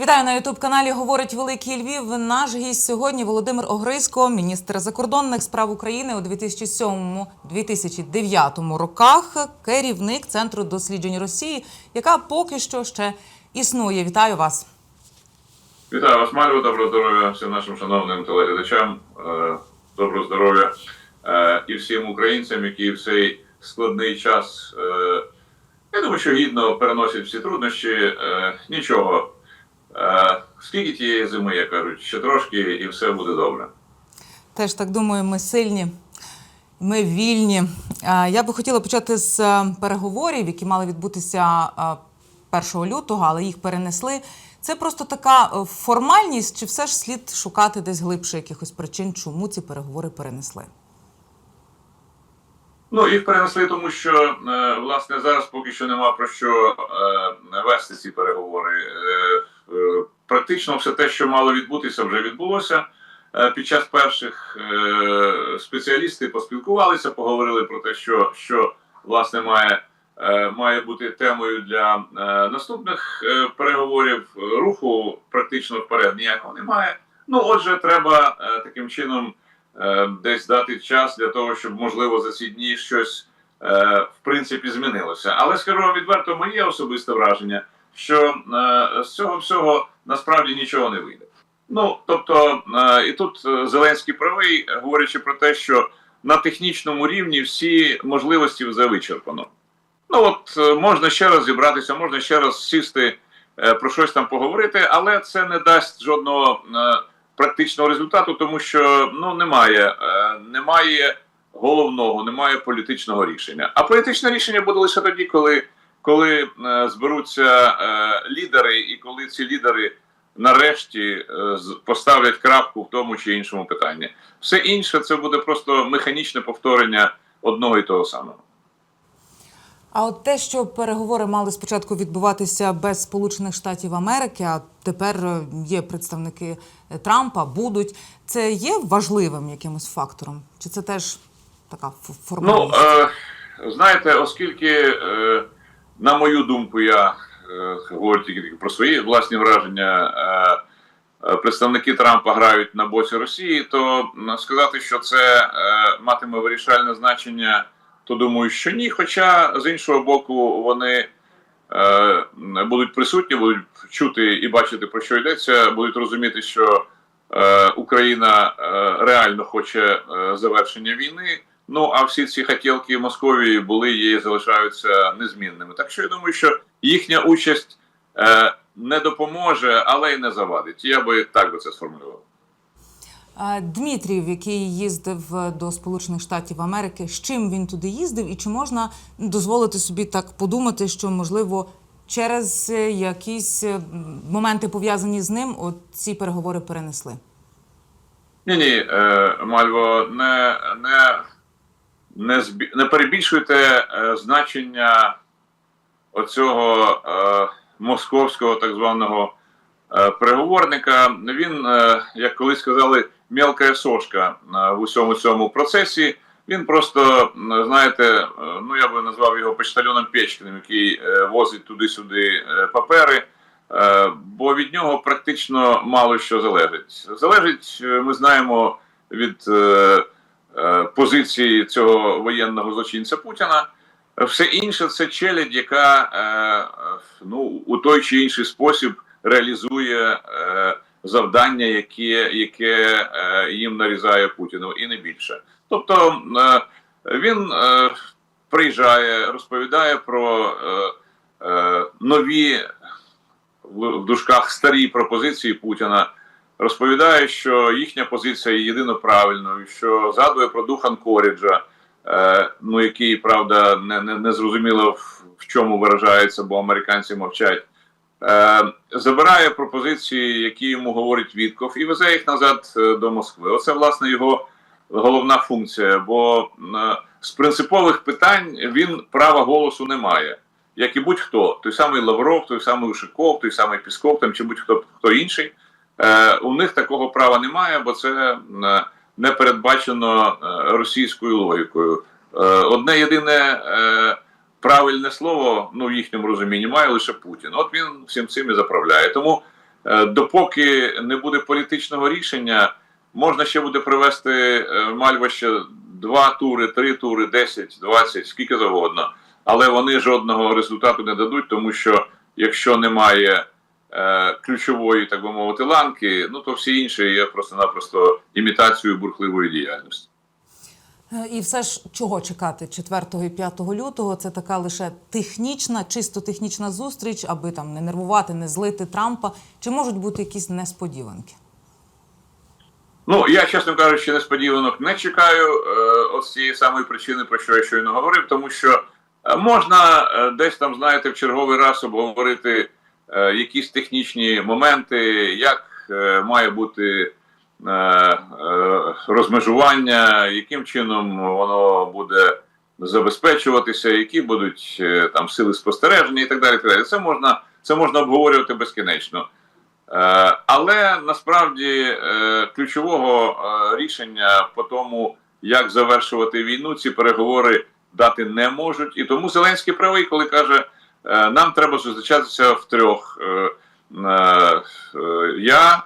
Вітаю на ютуб каналі Говорить Великий Львів. Наш гість сьогодні Володимир Огризько, міністр закордонних справ України у 2007-2009 роках, керівник центру досліджень Росії, яка поки що ще існує. Вітаю вас. Вітаю вас, Мальво. Доброго здоров'я всім нашим шановним телеглядачам. Е, Доброго здоров'я е, і всім українцям, які в цей складний час, е, я думаю, що гідно переносять всі труднощі. Нічого. Е, Скільки тієї зими, як кажуть, ще трошки, і все буде добре. Теж так думаю, ми сильні, ми вільні. Я би хотіла почати з е, переговорів, які мали відбутися е, 1 лютого, але їх перенесли. Це просто така е, формальність, чи все ж слід шукати десь глибше якихось причин, чому ці переговори перенесли? Ну, їх перенесли, тому що е, власне зараз поки що нема про що е, вести ці переговори. Е, Практично все те, що мало відбутися, вже відбулося. Е, Під час перших е, спеціалісти поспілкувалися, поговорили про те, що, що власне має, має бути темою для наступних переговорів. Руху практично вперед ніякого немає. Ну, отже, треба таким чином десь дати час для того, щоб можливо за ці дні щось в принципі змінилося. Але скажу вам відверто, моє особисте враження, що е, з цього всього насправді нічого не вийде. Ну тобто, е, і тут е, Зеленський правий, говорячи про те, що на технічному рівні всі можливості вже вичерпано. Ну от можна ще раз зібратися, можна ще раз сісти про щось там поговорити, але це не дасть жодного практичного результату, тому що ну немає, немає головного, немає політичного рішення. А політичне рішення буде лише тоді, коли, коли е, зберуться е, лідери, і коли ці лідери нарешті е, поставлять крапку в тому чи іншому питанні. Все інше це буде просто механічне повторення одного і того самого. А от те, що переговори мали спочатку відбуватися без Сполучених Штатів Америки, а тепер є представники Трампа, будуть це є важливим якимось фактором? Чи це теж така ф- Ну, е, знаєте, оскільки, е, на мою думку, я е, говорю тільки про свої власні враження, е, е, представники Трампа грають на боці Росії, то сказати, що це е, матиме вирішальне значення, то думаю, що ні. Хоча з іншого боку, вони е, будуть присутні, будуть чути і бачити, про що йдеться, будуть розуміти, що е, Україна е, реально хоче е, завершення війни. Ну а всі ці хотілки Московії були і залишаються незмінними. Так що я думаю, що їхня участь е, не допоможе, але й не завадить. Я би так би це сформулював. Дмитрів, який їздив до Сполучених Штатів Америки, з чим він туди їздив, і чи можна дозволити собі так подумати, що можливо через е, якісь е, моменти пов'язані з ним, от ці переговори перенесли? Ні, ні, е, Мальво, не, не, не, збі... не перебільшуйте е, значення оцього е, московського так званого е, переговорника. Він, е, як колись сказали, мелка сошка е, в усьому цьому процесі. Він просто, знаєте, е, ну я би назвав його почтальоном Печкіним, який е, возить туди-сюди е, папери. Бо від нього практично мало що залежить. Залежить, ми знаємо, від позиції цього воєнного злочинця Путіна. Все інше це челядь, яка е, е, ну, у той чи інший спосіб реалізує е, завдання, яке, яке е, їм нарізає Путіну, і не більше. Тобто е, він е, приїжджає, розповідає про е, е, нові в дужках старі пропозиції Путіна розповідає, що їхня позиція є єдино правильною, що згадує про дух Анкоріджа, е, ну який правда не, не, не зрозуміло в, в чому виражається, бо американці мовчать. Е, забирає пропозиції, які йому говорить Вітков, і везе їх назад е, до Москви. Оце власне його головна функція. Бо е, з принципових питань він права голосу не має як і будь-хто, той самий Лавров, той самий Ушаков, той самий Пісков, там чи будь-хто хто інший, е, у них такого права немає, бо це е, не передбачено е, російською логікою. Одне єдине правильне слово, ну в їхньому розумінні, має лише Путін. От він всім цим і заправляє. Тому допоки не буде політичного рішення, можна ще буде провести е, Мальва ще два тури, три тури, 10, 20, скільки завгодно. Але вони жодного результату не дадуть, тому що якщо немає ключової, так би мовити, ланки, ну то всі інші є просто-напросто імітацією бурхливої діяльності. Е, І все ж чого чекати 4 і 5 лютого? Це така лише технічна, чисто технічна зустріч, аби там не нервувати, не злити Трампа. Чи можуть бути якісь несподіванки? Ну, я, чесно кажучи, несподіванок не чекаю е, з цієї самої причини, про що я щойно говорив, тому що е, можна е, десь там, знаєте, в черговий раз обговорити е, якісь технічні моменти, як е, має бути е, е, розмежування, яким чином воно буде забезпечуватися, які будуть е, там сили спостереження і так далі. і так далі. Це можна, це можна обговорювати безкінечно. Е, Але насправді е, ключового е, рішення по тому, як завершувати війну, ці переговори дати не можуть. І тому Зеленський правий, коли каже, е, нам треба зустрічатися в трьох: Е, е, е, я,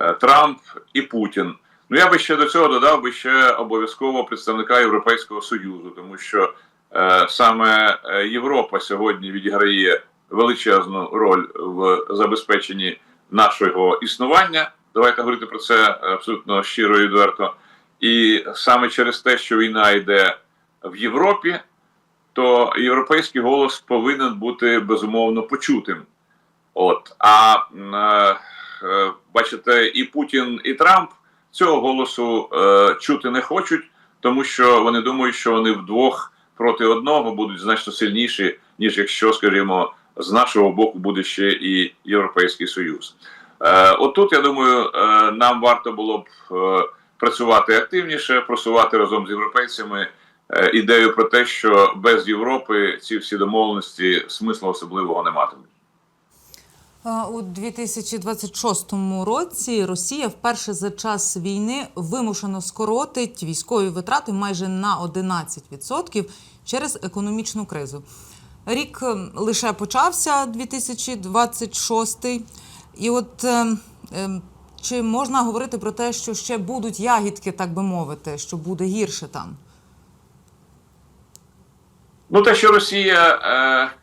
е, Трамп і Путін. Ну я би ще до цього додав би ще обов'язково представника Європейського Союзу, тому що е, саме е, Європа сьогодні відіграє величезну роль в забезпеченні нашого існування. Давайте говорити про це абсолютно щиро і відверто. І саме через те, що війна йде в Європі, то європейський голос повинен бути безумовно почутим. От а е, е, бачите, і Путін, і Трамп цього голосу е, чути не хочуть, тому що вони думають, що вони вдвох проти одного будуть значно сильніші, ніж якщо, скажімо, з нашого боку буде ще і Європейський Союз. Е, отут, я думаю, е, нам варто було б е, працювати активніше, просувати разом з європейцями ідею про те, що без Європи ці всі домовленості смислу особливого не матимуть. Е, У 2026 році Росія вперше за час війни вимушено скоротить військові витрати майже на 11% через економічну кризу. Рік е, лише почався 2026, і от е, е, чи можна говорити про те, що ще будуть ягідки, так би мовити, що буде гірше там? Ну, те, що Росія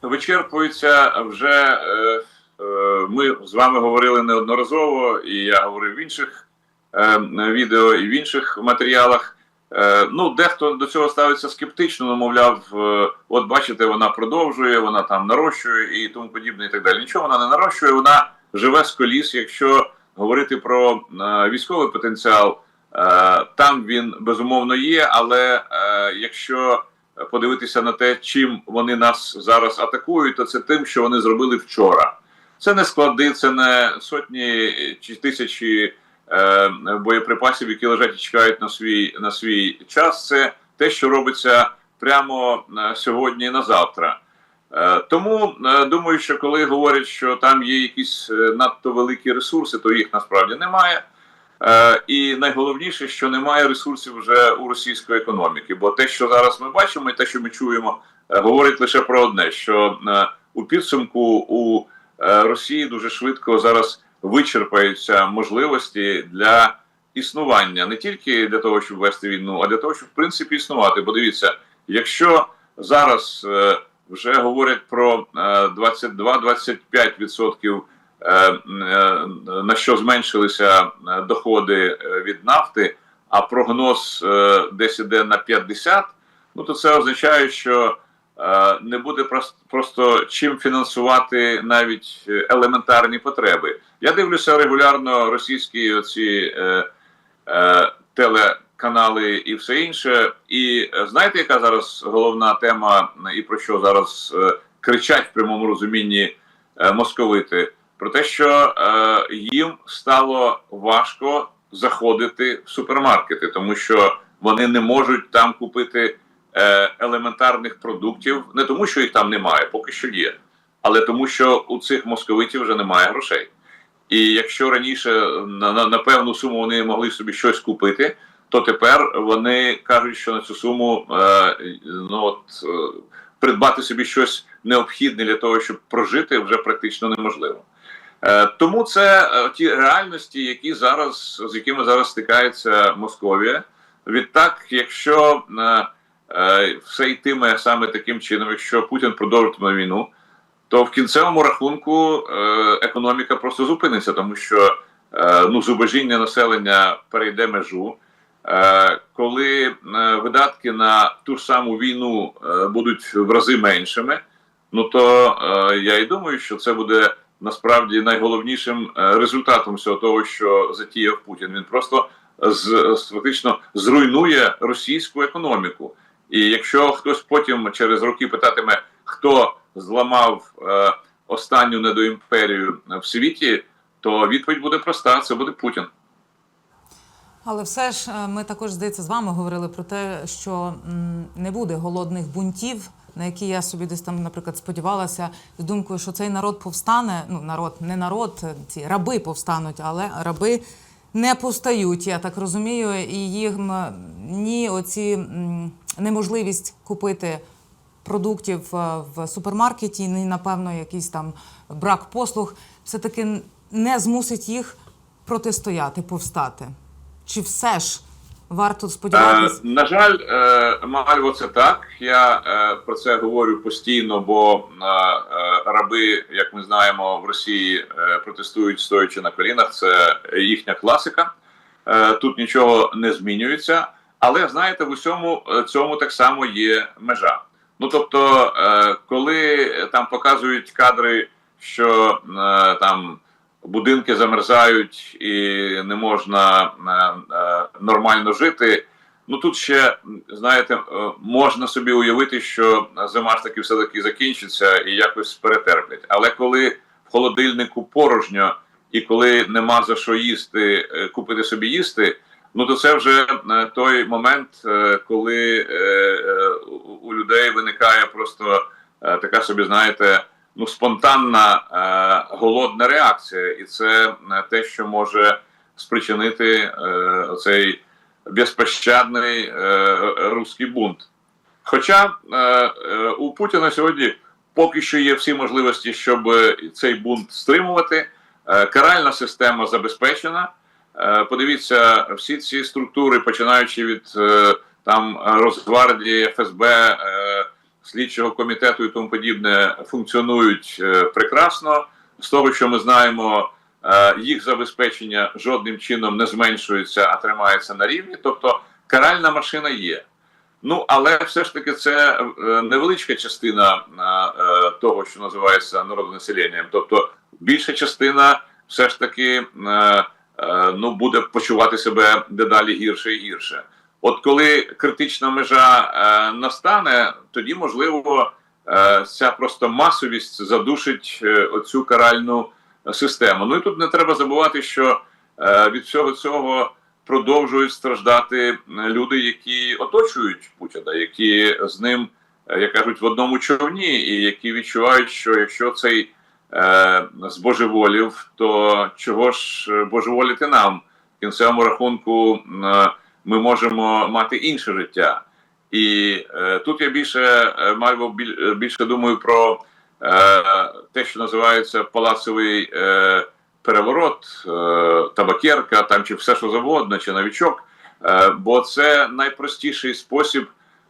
е, вичерпується, вже е, е, ми з вами говорили неодноразово, і я говорив в інших е, відео і в інших матеріалах. Е, ну, дехто до цього ставиться скептично, ну, мовляв, е, от бачите, вона продовжує, вона там нарощує і тому подібне, і так далі. Нічого вона не нарощує, вона живе з коліс. Якщо говорити про е, військовий потенціал, е, там він безумовно є, але е, якщо подивитися на те, чим вони нас зараз атакують, то це тим, що вони зробили вчора. Це не склади, це не сотні чи тисячі е, боєприпасів, які лежать і чекають на свій на свій час. Це те, що робиться прямо е, сьогодні і на завтра. Е, тому е, думаю, що коли говорять, що там є якісь е, надто великі ресурси, то їх насправді немає. Е, і найголовніше, що немає ресурсів вже у російської економіки. Бо те, що зараз ми бачимо, і те, що ми чуємо, е, говорить лише про одне: що е, у підсумку у Росії дуже швидко зараз вичерпаються можливості для існування не тільки для того, щоб вести війну, а для того, щоб в принципі існувати. Бо дивіться, якщо зараз вже говорять про е, 22-25% е, е, на що зменшилися е, доходи е, від нафти, а прогноз е, десь іде на 50, ну то це означає, що е, не буде просто, чим фінансувати навіть е, елементарні потреби. Я дивлюся регулярно російські оці е, е, телеканали і все інше. І е, знаєте, яка зараз головна тема, і про що зараз е, кричать в прямому розумінні е, московити? Про те, що е, їм стало важко заходити в супермаркети, тому що вони не можуть там купити е, елементарних продуктів, не тому, що їх там немає, поки що є, але тому, що у цих московитів вже немає грошей. І якщо раніше на, на, на певну суму вони могли собі щось купити, то тепер вони кажуть, що на цю суму е, ну, от, е, придбати собі щось необхідне для того, щоб прожити, вже практично неможливо. Е, Тому це е, ті реальності, які зараз з якими зараз стикається Московія. Відтак, якщо е, все йтиме саме таким чином, якщо Путін продовжитиме війну, то в кінцевому рахунку економіка просто зупиниться, тому що ну зубожіння населення перейде межу. Коли видатки на ту ж саму війну будуть в рази меншими, ну то я і думаю, що це буде насправді найголовнішим е, результатом всього того, що затіяв Путін. Він просто з, з- фактично зруйнує російську економіку. І якщо хтось потім через роки питатиме, хто зламав е, останню недоімперію в світі, то відповідь буде проста: це буде Путін. Але все ж е, ми також здається з вами говорили про те, що не буде голодних бунтів, на які я собі десь там, наприклад, сподівалася з думкою, що цей народ повстане. Ну, народ, не народ, е, ці раби повстануть, але раби не повстають, я так розумію, і їм е, ні оці неможливість купити продуктів е, в супермаркеті, ні, напевно, якийсь там брак послуг, все-таки не змусить їх протистояти, повстати. Чи все ж варто Е, сподіватися? на жаль, е, Мальво, це так. Я е, про це говорю постійно, бо е, е, раби, як ми знаємо, в Росії е, протестують стоячи на колінах. Це їхня класика. Е, тут нічого не змінюється. Але знаєте, в усьому е, цьому так само є межа. Ну тобто, е, коли там показують кадри, що е, там будинки замерзають і не можна е, е, нормально жити. Ну тут ще знаєте, е, можна собі уявити, що зима ж таки все таки закінчиться і якось перетерплять. Але коли в холодильнику порожньо і коли нема за що їсти, купити собі їсти. Ну то це вже той момент, коли у- людей виникає просто така собі, знаєте, ну спонтанна е, голодна реакція, і це е, те, що може спричинити е, цей безпощадний е, руський бунт. Хоча е, е, у Путіна сьогодні поки що є всі можливості, щоб цей бунт стримувати. Е, каральна система забезпечена. Е, подивіться, всі ці структури, починаючи від е, там Росгвардії, ФСБ, е, слідчого комітету і тому подібне, функціонують е, прекрасно. З того, що ми знаємо, е, їх забезпечення жодним чином не зменшується, а тримається на рівні. Тобто каральна машина є. Ну, але все ж таки це е, невеличка частина того, що називається народонаселенням. Тобто більша частина все ж таки ну, буде почувати себе дедалі гірше і гірше. От коли критична межа е, настане, тоді можливо е, ця просто масовість задушить е, оцю каральну систему. Ну і тут не треба забувати, що е, від всього цього продовжують страждати люди, які оточують Путіна, які з ним, е, як кажуть, в одному човні, і які відчувають, що якщо цей е, збожеволів, то чого ж е, божеволіти нам? В кінцевому рахунку е, ми можемо мати інше життя. І е, тут я більше е, біль- е, більше думаю про е, те, що називається палацовий е, переворот, е, табакерка, там чи все, що завгодно, чи новічок. Е, бо це найпростіший спосіб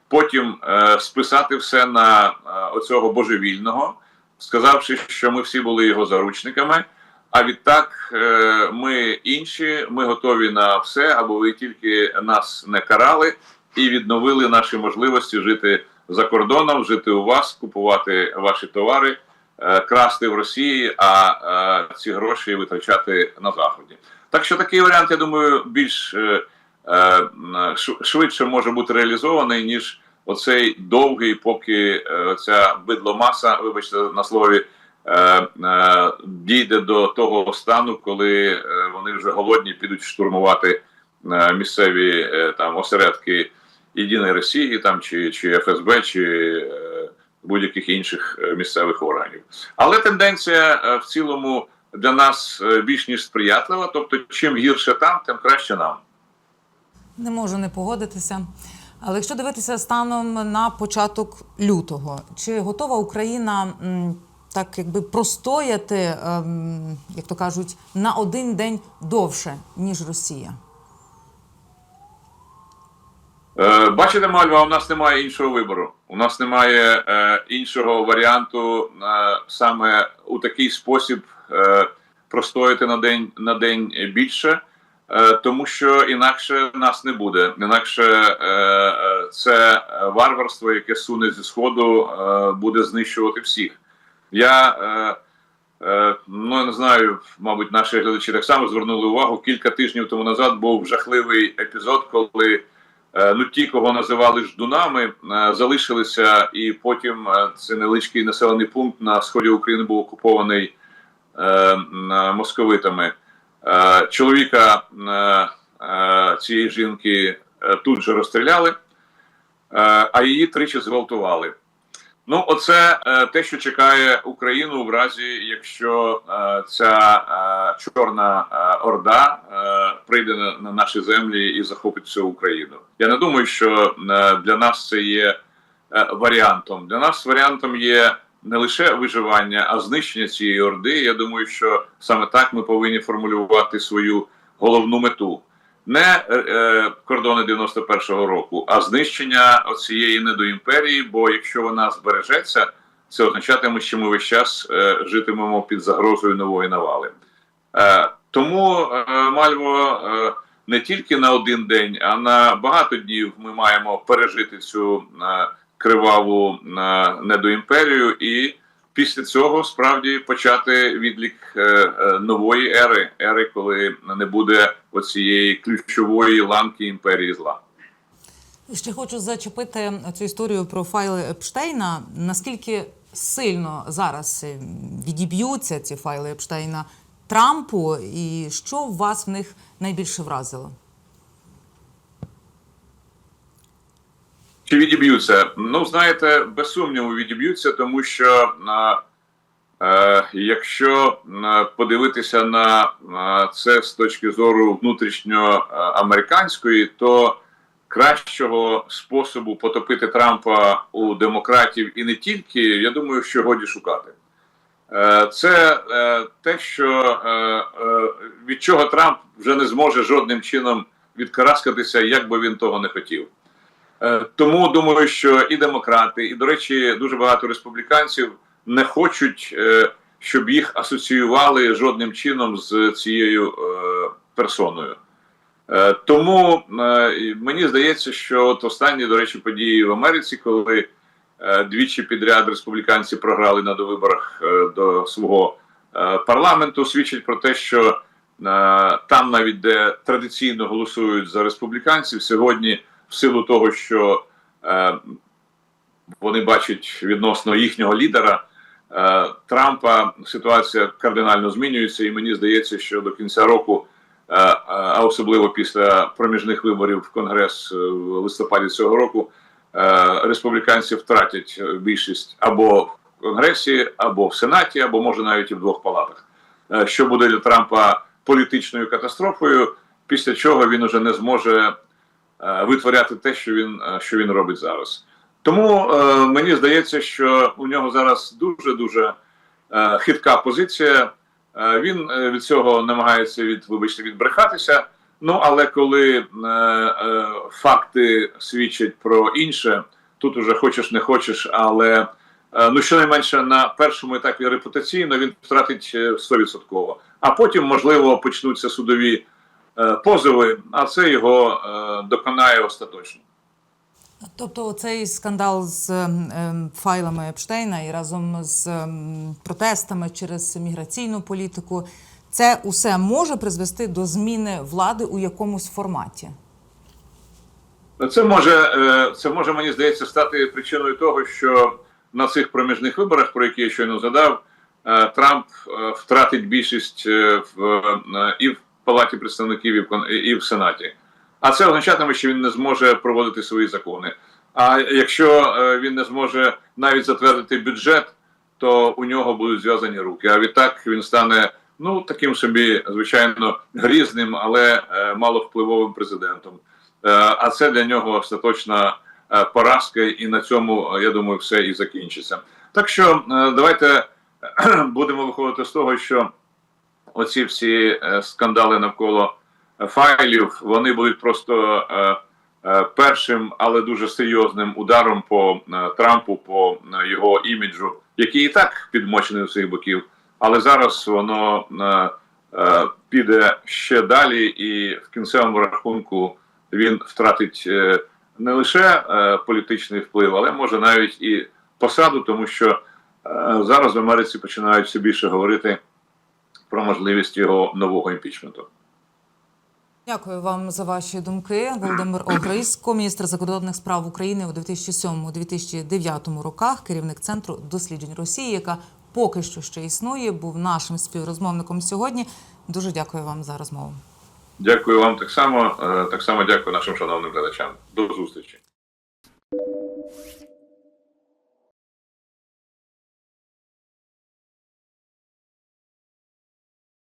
потім е, списати все на е, оцього божевільного, сказавши, що ми всі були його заручниками. А відтак е, ми інші, ми готові на все, аби ви тільки нас не карали і відновили наші можливості жити за кордоном, жити у вас, купувати ваші товари, е, красти в Росії, а е, ці гроші витрачати на заході. Так що такий варіант, я думаю, більш шв- швидше може бути реалізований ніж оцей довгий, поки ця бидломаса, вибачте на слові. Е, е, Дійде до того стану, коли е, вони вже голодні підуть штурмувати місцеві там осередки Єдиної Росії, там чи, чи ФСБ, чи будь-яких інших місцевих органів. Але тенденція в цілому для нас більш ніж сприятлива. Тобто, чим гірше там, тим краще нам. Не можу не погодитися. Але якщо дивитися станом на початок лютого, чи готова Україна так якби простояти, ем, як то кажуть, на один день довше, ніж Росія? Е, Бачите, Мальва, у нас немає іншого вибору. У нас немає е, іншого варіанту е, саме у такий спосіб е, простояти на день на день більше, е, тому що інакше нас не буде. Інакше е, е, це варварство, яке суне зі сходу, буде знищувати всіх. Я е, Е, Ну, не знаю, мабуть, наші глядачі так само звернули увагу. Кілька тижнів тому назад був жахливий епізод, коли е, ну ті, кого називали ждунами, е, залишилися, і потім е, цей невеличкий населений пункт на сході України був окупований е, м, московитами. Е, Чоловіка е, е, цієї жінки е, тут же розстріляли, е, а її тричі зґвалтували. Ну, оце е, те, що чекає Україну в разі, якщо е, ця е, чорна е, орда е, прийде на, на наші землі і захопить всю Україну. Я не думаю, що е, для нас це є е, варіантом. Для нас варіантом є не лише виживання, а знищення цієї орди. Я думаю, що саме так ми повинні формулювати свою головну мету. Не е, е, кордони 91-го року, а знищення цієї недоімперії. Бо якщо вона збережеться, це означатиме, що ми весь час е, житимемо під загрозою нової навали. Е, тому е, Мальво е, не тільки на один день, а на багато днів ми маємо пережити цю е, криваву е, недоімперію і після цього справді почати відлік е, е, нової ери, ери, коли не буде оцієї ключової ланки імперії зла. Ще хочу зачепити цю історію про файли Епштейна. Наскільки сильно зараз е, відіб'ються ці файли Епштейна Трампу, і що вас в них найбільше вразило? Чи відіб'ються? Ну, знаєте, без сумніву відіб'ються, тому що е, якщо подивитися на це з точки зору внутрішньоамериканської, то кращого способу потопити Трампа у демократів і не тільки, я думаю, що годі шукати. Е, Це е, те, що е, від чого Трамп вже не зможе жодним чином відкараскатися, як би він того не хотів. Е, Тому думаю, що і демократи, і, до речі, дуже багато республіканців не хочуть, е, щоб їх асоціювали жодним чином з цією е, персоною. Тому мені здається, що от останні, до речі, події в Америці, коли двічі підряд республіканці програли на довиборах до свого парламенту, свідчить про те, що там, навіть де традиційно голосують за республіканців, сьогодні в силу того, що е, вони бачать відносно їхнього лідера е, Трампа, ситуація кардинально змінюється, і мені здається, що до кінця року, е, е, а особливо після проміжних виборів в Конгрес е, в листопаді цього року, е, республіканці втратять більшість або в Конгресі, або в Сенаті, або може навіть і в двох палатах. Е, Що буде для Трампа політичною катастрофою, після чого він уже не зможе витворяти те, що він, е, що він робить зараз. Тому е, мені здається, що у нього зараз дуже дуже е, хитка позиція. Е, він е, від цього намагається від, вибачте, відбрехатися. Ну але коли е, е, факти свідчать про інше, тут уже хочеш не хочеш, але е, ну щонайменше на першому етапі репутаційно він втратить е, 100%. А потім, можливо, почнуться судові е, позови, а це його е, доконає остаточно. Тобто, цей скандал з ем, файлами Епштейна і разом з протестами через міграційну політику, це усе може призвести до зміни влади у якомусь форматі. Це може, е, це може, мені здається, стати причиною того, що на цих проміжних виборах, про які я щойно задав, е, Трамп е, втратить більшість е, в, е, і в Палаті представників, і в, Сенаті. А це означатиме, що він не зможе проводити свої закони. А якщо е, він не зможе навіть затвердити бюджет, то у нього будуть зв'язані руки. А відтак він стане ну таким собі, звичайно, грізним, але е, маловпливовим президентом. Е, А це для нього остаточна поразка, і на цьому я думаю, все і закінчиться. Так що давайте будемо виходити з того, що оці всі е, скандали навколо е, файлів вони будуть просто е, першим, але дуже серйозним ударом по Трампу, по його іміджу, який і так підмочений у своїх боків, але зараз воно піде ще далі, і в кінцевому рахунку він втратить не лише політичний вплив, але може навіть і посаду, тому що зараз в Америці починають все більше говорити про можливість його нового імпічменту. Дякую вам за ваші думки. Володимир Огризько, міністр закордонних справ України у 2007-2009 роках, керівник центру досліджень Росії, яка поки що ще існує, був нашим співрозмовником сьогодні. Дуже дякую вам за розмову. Дякую вам так само. е, Так само дякую нашим шановним глядачам. До зустрічі.